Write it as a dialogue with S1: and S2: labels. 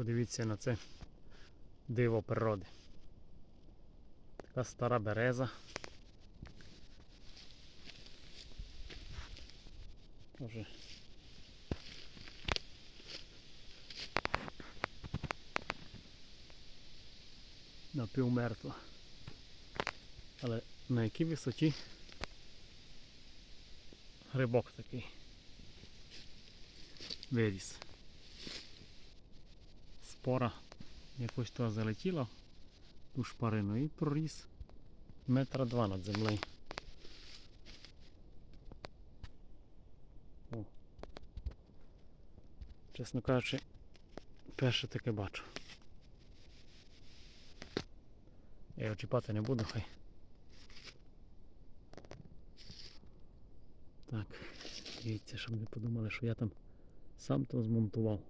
S1: Подивіться на це диво природи. Така стара береза. Вже напівмертва. Але на якій висоті грибок такий виріс. Спора якось туди залетіла ту шпарину і проріс метра два над землею. О. Чесно кажучи, перше таке бачу. Я його чіпати не буду, хай. Так, дивіться, щоб не подумали, що я там сам то змонтував.